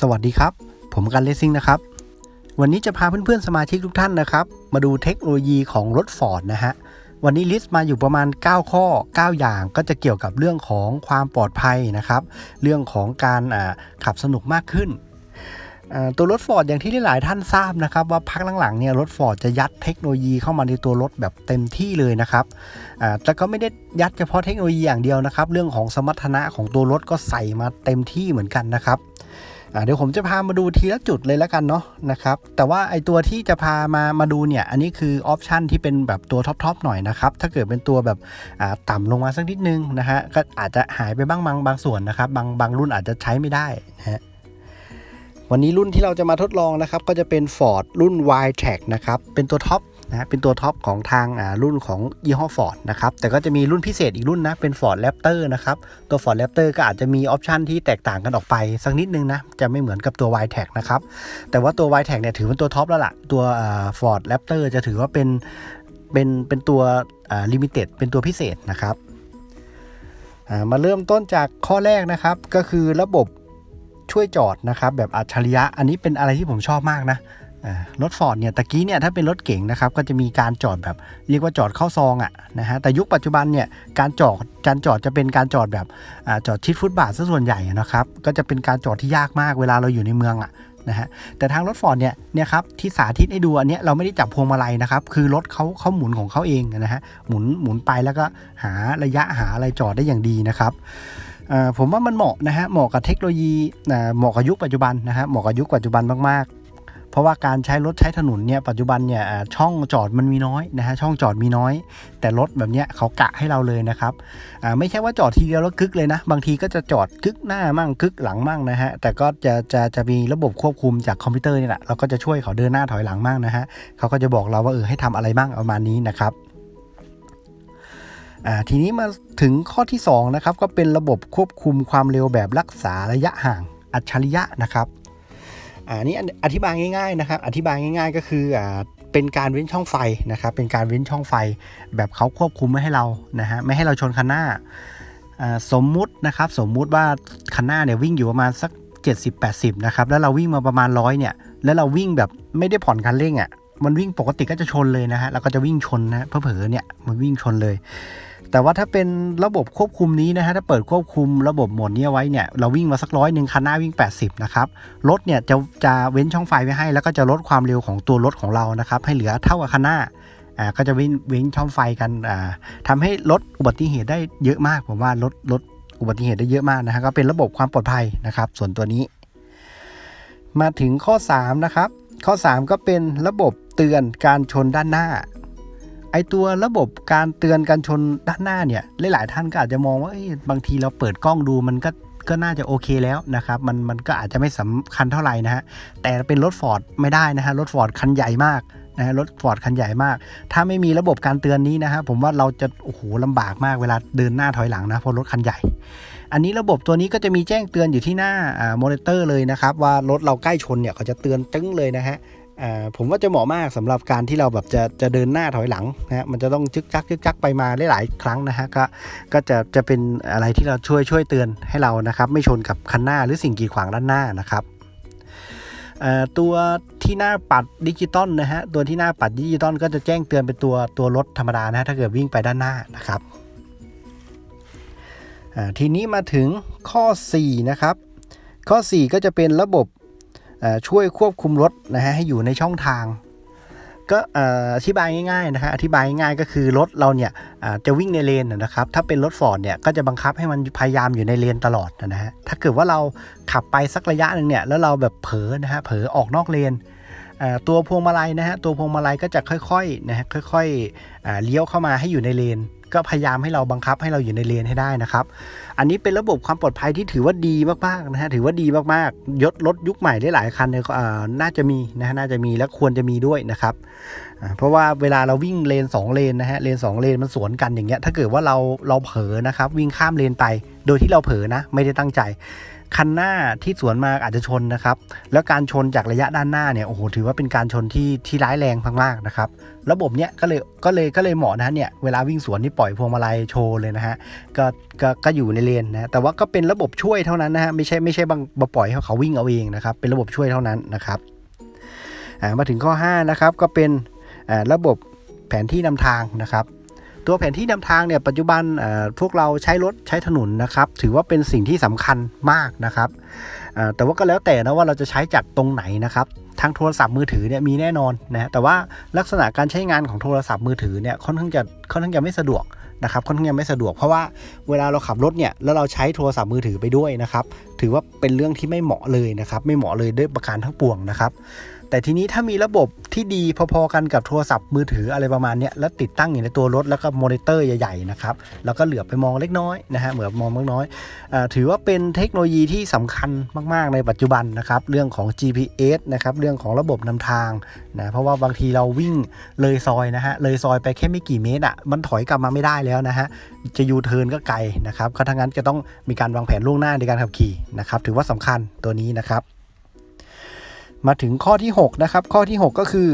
สวัสดีครับ ผมกันเลสซิ่งนะครับ วันนี้จะพาเพื่อนๆสมาชิกทุกท่านนะครับ มาดูเทคโนโลยีของรถฟอร์ดนะฮะ วันนี้ลิสต์มาอยู่ประมาณ 9 ข้อ 9 อย่างก็จะเกี่ยวกับเรื่องของความปลอดภัยนะครับ เรื่องของการขับสนุกมากขึ้น ตัวรถฟอร์ดอย่างที่หลายท่านทราบนะครับ ว่าพักหลังๆเนี่ยรถฟอร์ดจะยัดเทคโนโลยีเข้ามาในตัวรถแบบเต็มที่เลยนะครับแต่ก็ไม่ได้ยัดเฉพาะเทคโนโลยีอย่างเดียวนะครับ เรื่องของสมรรถนะของตัวรถก็ใส่มาเต็มที่เหมือนกันนะครับ เดี๋ยวผมจะพามาดูทีละจุดเลยแล้วกันเนาะนะครับ แต่ว่าไอตัวที่จะพามามาดูเนี่ย อันนี้คือออปชันที่เป็นแบบตัวท็อปๆหน่อยนะครับ ถ้าเกิดเป็นตัวแบบอ่าต่ำลงมาสักนิดนึงนะฮะ ก็อาจจะหายไปบ้างบางบางส่วนนะครับ บางบางรุ่นอาจจะใช้ไม่ได้นะฮะ วันนี้รุ่นที่เราจะมาทดลองนะครับ ก็จะเป็น Ford รุ่น y t r a c นะครับ เป็นตัวท็อป นะเป็นตัวท็อปของทางรุ่นของยี่ห้อ Ford นะครับแต่ก็จะมีรุ่นพิเศษอีกรุ่นนะเป็น Ford Raptor นะครับตัว Ford Raptor ก็อาจจะมีออปชันที่แตกต่างกันออกไปสักนิดนึงนะจะไม่เหมือนกับตัว y t r a c นะครับแต่ว่าตัว y t r a c เนี่ยถือเป็นตัวท็อปแล้วล่ะตัวอ่า Ford Raptor จะถือว่าเป็นเป็นเป็นตัวอ่า limited เป็นตัวพิเศษนะครับมาเริ่มต้นจากข้อแรกนะครับก็คือระบบช่วยจอดนะครับแบบอัจฉริยะอันนี้เป็นอะไรที่ผมชอบมากนะ รถฟอร์ดเนี่ยตะกี้เนี่ยถ้าเป็นรถเก๋งนะครับก็จะมีการจอดแบบเรียกว่าจอดเข้าซองอะนะฮะแต่ยุคปัจจุบันเนี่ยการจอดการจอดจะเป็นการจอดแบบอจอดชิดฟุตบาทซะส่วนใหญ่นะครับก็จะเป็นการจอดที่ยากมากเวลาเราอยู่ในเมืองอะนะฮะแต่ทางรถฟอร์ดเนี่ยเนี่ยครับที่สาธิตให้ดูอันเนี้ยเราไม่ได้จับพวงมาลัยนะครับคือรถเขาเขาหมุนของเขาเองนะฮะหมุนหมุนไปแล้วก็หาระยะหาอะไรจอดได้อย่างดีนะครับผมว่ามันเหมาะนะฮะเหมาะกับเทคโนโลยีเหมาะกับยุคปัจจุบันนะฮะเหมาะกับยุคปัจจุบันมากๆ เพราะว่าการใช้รถใช้ถนนเนี่ยปัจจุบันเนี่ยช่องจอดมันมีน้อยนะฮะช่องจอดมีน้อย แต่รถแบบเนี้ยเขากะให้เราเลยนะครับไม่ใช่ว่าจอดทีเดียวแล้วกึกเลยนะ บางทีก็จะจอดกึกหน้ามั่งกึกหลังมั่งนะฮะแต่ก็จะจะจะมีระบบควบคุมจากคอมพิวเตอร์นี่แหละเราก็จะช่วยเขาเดินหน้าถอยหลังมั่งนะฮะเขาก็จะบอกเราว่าเออให้ทำอะไรบ้างประมาณนี้นะครับทีนี้มาถึงข้อที่2นะครับก็เป็นระบบควบคุมความเร็วแบบรักษาระยะห่างอัจฉริยะนะครับ อ่านี่อธิบายง่ายๆนะครับ อธิบายง่าย ๆ ก็คืออ่าเป็นการเว้นช่องไฟนะครับ เป็นการเว้นช่องไฟ แบบเขาควบคุมไม่ให้เรานะฮะไม่ให้เราชนคันหน้าอ่าสมมุตินะครับสมมุติว่าคันหน้าเนี่ยวิ่งอยู่ประมาณสัก 70-80นะครับแล้วเราวิ่งมาประมาณร้อยเนี่ยแล้วเราวิ่งแบบไม่ได้ผ่อนคันเร่งอะ่ะมันวิ่งปกติก็จะชนเลยนะฮะแล้วก็จะวิ่งชนนะเผลอๆเนี่ยมันวิ่งชนเลย แต่ว่าถ้าเป็นระบบควบคุมนี้นะฮะถ้าเปิดควบคุมระบบโหมดนี้ไว้เนี่ยเราวิ่งมาสักร้อยหนึ่งคันหน้าวิ่ง 80 นะครับรถเนี่ยจะจะเว้นช่องไฟไว้ให้ แล้วก็จะลดความเร็วของตัวรถของเรานะครับให้เหลือเท่ากับคันหน้าอ่าก็จะเว้นเว้นช่องไฟกันอ่าทำให้ลดอุบัติเหตุได้เยอะมากผมว่าลดลดอุบัติเหตุได้เยอะมากนะฮะก็เป็นระบบความปลอดภัยนะครับ ส่วนตัวนี้ มาถึงข้อ 3 นะครับ ข้อ 3 ก็เป็นระบบเตือนการชนด้านหน้า ไอตัวระบบการเตือนการชนด้านหน้าเนี่ยหลายๆท่านก็อาจจะมองว่าบางทีเราเปิดกล้องดูมันก็ก็น่าจะโอเคแล้วนะครับ มันมันก็อาจจะไม่สำคัญเท่าไหร่นะฮะ แต่เป็นรถฟอร์ดไม่ได้นะฮะ รถฟอร์ดคันใหญ่มากนะฮะ รถฟอร์ดคันใหญ่มาก ถ้าไม่มีระบบการเตือนนี้นะฮะ ผมว่าเราจะ โอ้โหลำบากมากเวลาเดินหน้าถอยหลังนะ เพราะรถคันใหญ่ อันนี้ระบบตัวนี้ก็จะมีแจ้งเตือนอยู่ที่หน้าอ่ามอนิเตอร์เลยนะครับ ว่ารถเราใกล้ชนเนี่ยเขาจะเตือนตึ้งเลยนะฮะ ผมว่าจะเหมาะมากสำหรับการที่เราแบบจะจะเดินหน้าถอยหลังนะฮะมันจะต้องจึกจักจึกจักไปมาหลายๆครั้งนะฮะก็ก็จะจะเป็นอะไรที่เราช่วยช่วยเตือนให้เรานะครับ ไม่ชนกับคันหน้าหรือสิ่งกีดขวางด้านหน้านะครับตัวที่หน้าปัดดิจิตอลนะฮะตัวที่หน้าปัดดิจิตอลก็จะแจ้งเตือนเป็นตัวตัวรถธรรมดานะฮะถ้าเกิดวิ่งไปด้านหน้านะครับทีนี้มาถึงข้อ 4 นะครับ ข้อ 4 ก็จะเป็นระบบ ช่วยควบคุมรถนะฮะให้อยู่ในช่องทาง ก็อธิบายง่ายๆนะฮะอธิบายง่ายๆก็คือรถเราเนี่ยจะวิ่งในเลนนะครับ ถ้าเป็นรถฟอร์ดเนี่ยก็จะบังคับให้มันพยายามอยู่ในเลนตลอดนะฮะถ้าเกิดว่าเราขับไปสักระยะหนึ่งเนี่ยแล้วเราแบบเผลอนะฮะเผลอออกนอกเลนตัวพวงมาลัยนะฮะตัวพวงมาลัยก็จะค่อยๆนะฮะค่อยๆเลี้ยวเข้ามาให้อยู่ในเลน ก็พยายามให้เราบังคับให้เราอยู่ในเลนให้ได้นะครับ อันนี้เป็นระบบความปลอดภัยที่ถือว่าดีมากๆนะฮะถือว่าดีมากๆยศรถยุคใหม่หลายๆคันเนี่ยอ่าน่าจะมีนะฮะน่าจะมีและควรจะมีด้วยนะครับเพราะว่าเวลาเราวิ่งเลน 2 เลนนะฮะเลน 2 เลนมันสวนกันอย่างเงี้ยถ้าเกิดว่าเราเราเผลอนะครับวิ่งข้ามเลนไป โดยที่เราเผลอนะไม่ได้ตั้งใจ คันหน้าที่สวนมาอาจจะชนนะครับ แล้วการชนจากระยะด้านหน้าเนี่ยโอ้โหถือว่าเป็นการชนที่ที่ร้ายแรงมากๆนะครับ ระบบเนี้ยก็เลยก็เลยก็เลยเหมาะนะเนี่ยเวลาวิ่งสวนนี่ปล่อยพวงมาลัยโชว์เลยนะฮะก็ก็ก็อยู่ในเลนนะแต่ว่าก็เป็นระบบช่วยเท่านั้นนะฮะไม่ใช่ไม่ใช่บางปล่อยให้เขาวิ่งเอาเองนะครับ เป็นระบบช่วยเท่านั้นนะครับมาถึงข้อ5นะครับก็เป็นระบบแผนที่นำทางนะครับ ตัวแผนที่นำทางเนี่ยปัจจุบันพวกเราใช้รถใช้ถนนนะครับ ถือว่าเป็นสิ่งที่สำคัญมากนะครับแต่ว่าก็แล้วแต่นะว่าเราจะใช้จากตรงไหนนะครับทางโทรศัพท์มือถือเนี่ยมีแน่นอนนะแต่ว่าลักษณะการใช้งานของโทรศัพท์มือถือเนี่ยค่อนข้างจะค่อนข้างจะไม่สะดวกนะครับค่อนข้างจะไม่สะดวกเพราะว่าเวลาเราขับรถเนี่ยแล้วเราใช้โทรศัพท์มือถือไปด้วยนะครับ ถือว่าเป็นเรื่องที่ไม่เหมาะเลยนะครับ ไม่เหมาะเลยด้วยประการทั้งปวงนะครับ แต่ทีนี้ถ้ามีระบบที่ดีพอๆกันกับโทรศัพท์มือถืออะไรประมาณนี้แล้วติดตั้งอยู่ในตัวรถแล้วก็มอนิเตอร์ใหญ่ๆนะครับแล้วก็เหลือบไปมองเล็กน้อยนะฮะเหมือนมองเล็กน้อยอถือว่าเป็นเทคโนโลยีที่สำคัญมากๆในปัจจุบันนะครับเรื่องของ GPS นะครับเรื่องของระบบนำทางนะเพราะว่าบางทีเราวิ่งเลยซอยนะฮะเลยซอยไปแค่ไม่กี่เมตรอะมันถอยกลับมาไม่ได้แล้วนะฮะจะยูเทิร์นก็ไกลนะครับก็ทั้งนั้นจะต้องมีการวางแผนล่วงหน้าในการขับขี่นะครับถือว่าสำคัญตัวนี้นะครับ มาถึงข้อที่ 6 นะครับ ข้อที่ 6 ก็คือ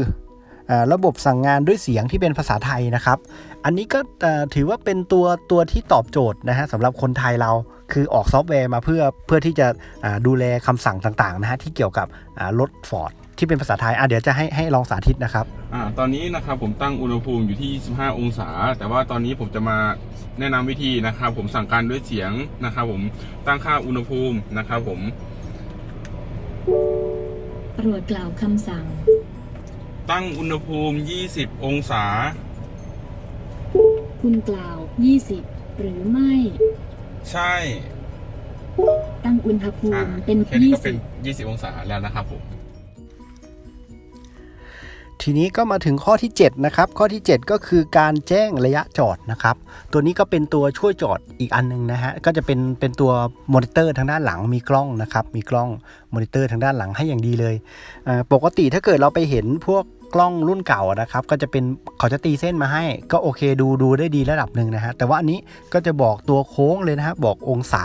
ระบบสั่งงานด้วยเสียงที่เป็นภาษาไทยนะครับ อันนี้ก็ถือว่าเป็นตัวตัวที่ตอบโจทย์นะฮะสำหรับคนไทยเราคือออกซอฟต์แวร์มาเพื่อเพื่อที่จะดูแลคำสั่งต่างๆนะฮะที่เกี่ยวกับรถฟอร์ดที่เป็นภาษาไทยอะเดี๋ยวจะให้ให้ลองสาธิตนะครับอ่าตอนนี้นะครับผมตั้งอุณหภูมิอยู่ที่ 25 องศา แต่ว่าตอนนี้ผมจะมาแนะนำวิธีนะครับ ผมสั่งการด้วยเสียงนะครับผมตั้งค่าอุณหภูมินะครับผม โปรดกล่าวคำสั่ง ตั้งอุณหภูมิ 20 องศา คุณกล่าว 20 หรือไม่ ใช่ ตั้งอุณหภูอ่ามิเป็น แค่นี้ก็เป็น 20 20องศาแล้วนะครับผม ทีนี้ก็มาถึงข้อที่ 7 นะครับ ข้อที่ 7 ก็คือการแจ้งระยะจอดนะครับ ตัวนี้ก็เป็นตัวช่วยจอดอีกอันหนึงนะฮะ ก็จะเป็นเป็นตัวมอนิเตอร์ทางด้านหลังมีกล้องนะครับ มีกล้องมอนิเตอร์ทางด้านหลังให้อย่างดีเลย ปกติถ้าเกิดเราไปเห็นพวก กล้องรุ่นเก่านะครับ ก็จะเป็นเขาจะตีเส้นมาให้ ก็โอเคดูดูได้ดีระดับหนึ่งนะฮะแต่ว่าอันนี้ก็จะบอกตัวโค้งเลยนะฮะบอกองศา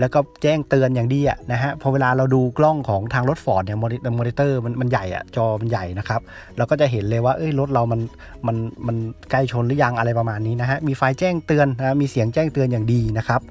แล้วก็แจ้งเตือนอย่างดีอะนะฮะพอเวลาเราดูกล้องของทางรถฟอร์ดเนี่ยมอนิเตอร์มันมันใหญ่อะจอมันใหญ่นะครับเราก็จะเห็นเลยว่าเอ้ยรถเรามันมันมันใกล้ชนหรือยังอะไรประมาณนี้นะฮะมีไฟแจ้งเตือนนะมีเสียงแจ้งเตือนอย่างดีนะครับ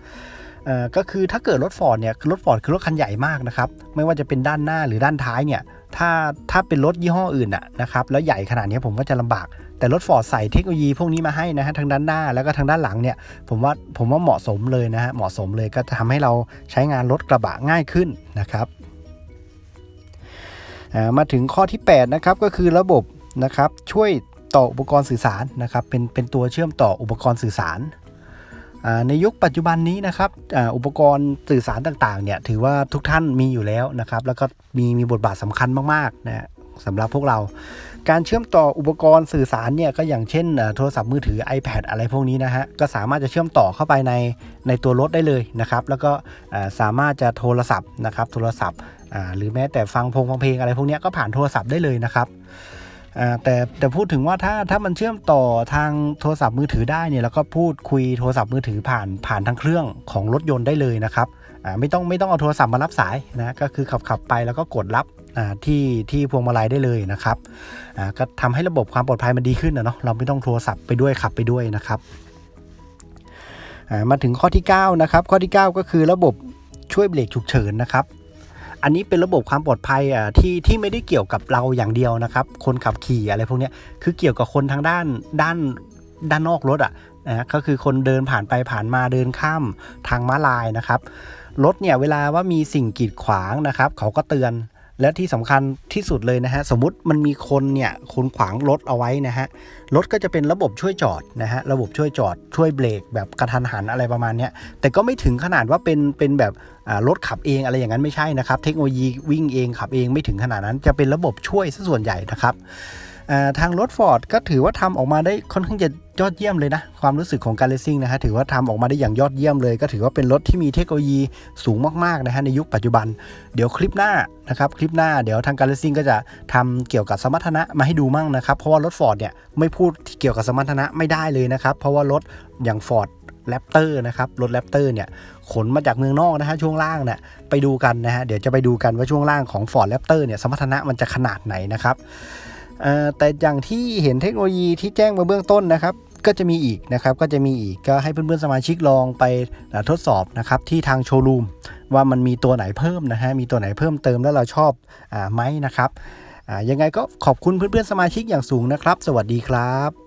เอ่อก็คือถ้าเกิดรถฟอร์ดเนี่ยรถฟอร์ดคือรถคันใหญ่มากนะครับ ไม่ว่าจะเป็นด้านหน้าหรือด้านท้ายเนี่ย ถ้าถ้าเป็นรถยี่ห้ออื่นอะนะครับแล้วใหญ่ขนาดนี้ผมก็จะลำบาก แต่รถฟอร์ดใส่เทคโนโลยีพวกนี้มาให้นะฮะทางด้านหน้าแล้วก็ทางด้านหลังเนี่ยผมว่าผมว่าเหมาะสมเลยนะฮะเหมาะสมเลยก็จะทำให้เราใช้งานรถกระบะง่ายขึ้นนะครับมาถึงข้อที่ 8 นะครับ ก็คือระบบนะครับช่วยต่ออุปกรณ์สื่อสารนะครับเป็นเป็นตัวเชื่อมต่ออุปกรณ์สื่อสาร ในยุคปัจจุบันนี้นะครับอุปกรณ์สื่อสารต่างๆเนี่ยถือว่าทุกท่านมีอยู่แล้วนะครับ แล้วก็มีมีบทบาทสำคัญมากๆนะสำหรับพวกเรา การเชื่อมต่ออุปกรณ์สื่อสารเนี่ยก็อย่างเช่นโทรศัพท์มือถือ iPad อะไรพวกนี้นะฮะก็สามารถจะเชื่อมต่อเข้าไปในในตัวรถได้เลยนะครับแล้วก็สามารถจะโทรศัพท์นะครับโทรศัพท์หรือแม้แต่ฟังพงฟังเพลงอะไรพวกนี้ก็ผ่านโทรศัพท์ได้เลยนะครับ แต่แต่พูดถึงว่าถ้าถ้ามันเชื่อมต่อทางโทรศัพท์มือถือได้เนี่ยแล้วก็พูดคุยโทรศัพท์มือถือผ่านผ่านทางเครื่องของรถยนต์ได้เลยนะครับไม่ต้องไม่ต้องเอาโทรศัพท์มารับสายนะก็คือขับขับไปแล้วก็กดรับที่ที่พวงมาลัยได้เลยนะครับก็ทำให้ระบบความปลอดภัยมันดีขึ้นนะเนาะเราไม่ต้องโทรศัพท์ไปด้วยขับไปด้วยนะครับมาถึงข้อที่ 9 นะครับ ข้อที่ 9 ก็คือระบบช่วยเบรกฉุกเฉินนะครับ อันนี้เป็นระบบความปลอดภัยอะที่ที่ไม่ได้เกี่ยวกับเราอย่างเดียวนะครับ คนขับขี่อะไรพวกนี้คือเกี่ยวกับคนทางด้านด้านด้านนอกรถอะนะก็คือคนเดินผ่านไปผ่านมาเดินข้ามทางม้าลายนะครับรถเนี่ยเวลาว่ามีสิ่งกีดขวางนะครับ เขาก็เตือน และที่สำคัญที่สุดเลยนะฮะ สมมติมันมีคนเนี่ยคุณขวางรถเอาไว้นะฮะ รถก็จะเป็นระบบช่วยจอดนะฮะ ระบบช่วยจอด ช่วยเบรกแบบกระทันหันอะไรประมาณเนี้ยแต่ก็ไม่ถึงขนาดว่าเป็นเป็นแบบรถขับเองอะไรอย่างนั้นไม่ใช่นะครับ เทคโนโลยีวิ่งเองขับเองไม่ถึงขนาดนั้น จะเป็นระบบช่วยซะส่วนใหญ่นะครับ ทางรถฟอร์ดก็ถือว่าทำออกมาได้ค่อนข้างจะยอดเยี่ยมเลยนะ ความรู้สึกของการเลสซิ่งนะฮะถือว่าทำออกมาได้อย่างยอดเยี่ยมเลย ก็ถือว่าเป็นรถที่มีเทคโนโลยีสูงมากๆนะฮะในยุคปัจจุบัน เดี๋ยวคลิปหน้านะครับคลิปหน้าเดี๋ยวทางการเลสซิ่งก็จะทำเกี่ยวกับสมรรถนะมาให้ดูมั่งนะครับเพราะว่ารถฟอร์ดเนี่ยไม่พูดเกี่ยวกับสมรรถนะไม่ได้เลยนะครับเพราะว่ารถอย่างฟอร์ดแรปเตอร์นะครับรถแรปเตอร์เนี่ยขนมาจากเมืองนอกนะฮะช่วงล่างเนี่ยไปดูกันนะฮะเดี๋ยวจะไปดูกันว่าช่วงล่างของ Ford Raptor เนี่ยสมรรถนะมันจะขนาดไหนนะครับเอ่อ แต่อย่างที่เห็นเทคโนโลยีที่แจ้งมาเบื้องต้นนะครับก็จะมีอีกนะครับก็จะมีอีกก็ให้เพื่อนๆสมาชิกลองไปทดสอบนะครับที่ทางโชว์รูมว่ามันมีตัวไหนเพิ่มนะฮะมีตัวไหนเพิ่มเติมแล้วเราชอบอ่าไหมนะครับอ่ายังไงก็ขอบคุณเพื่อนๆสมาชิกอย่างสูงนะครับ สวัสดีครับ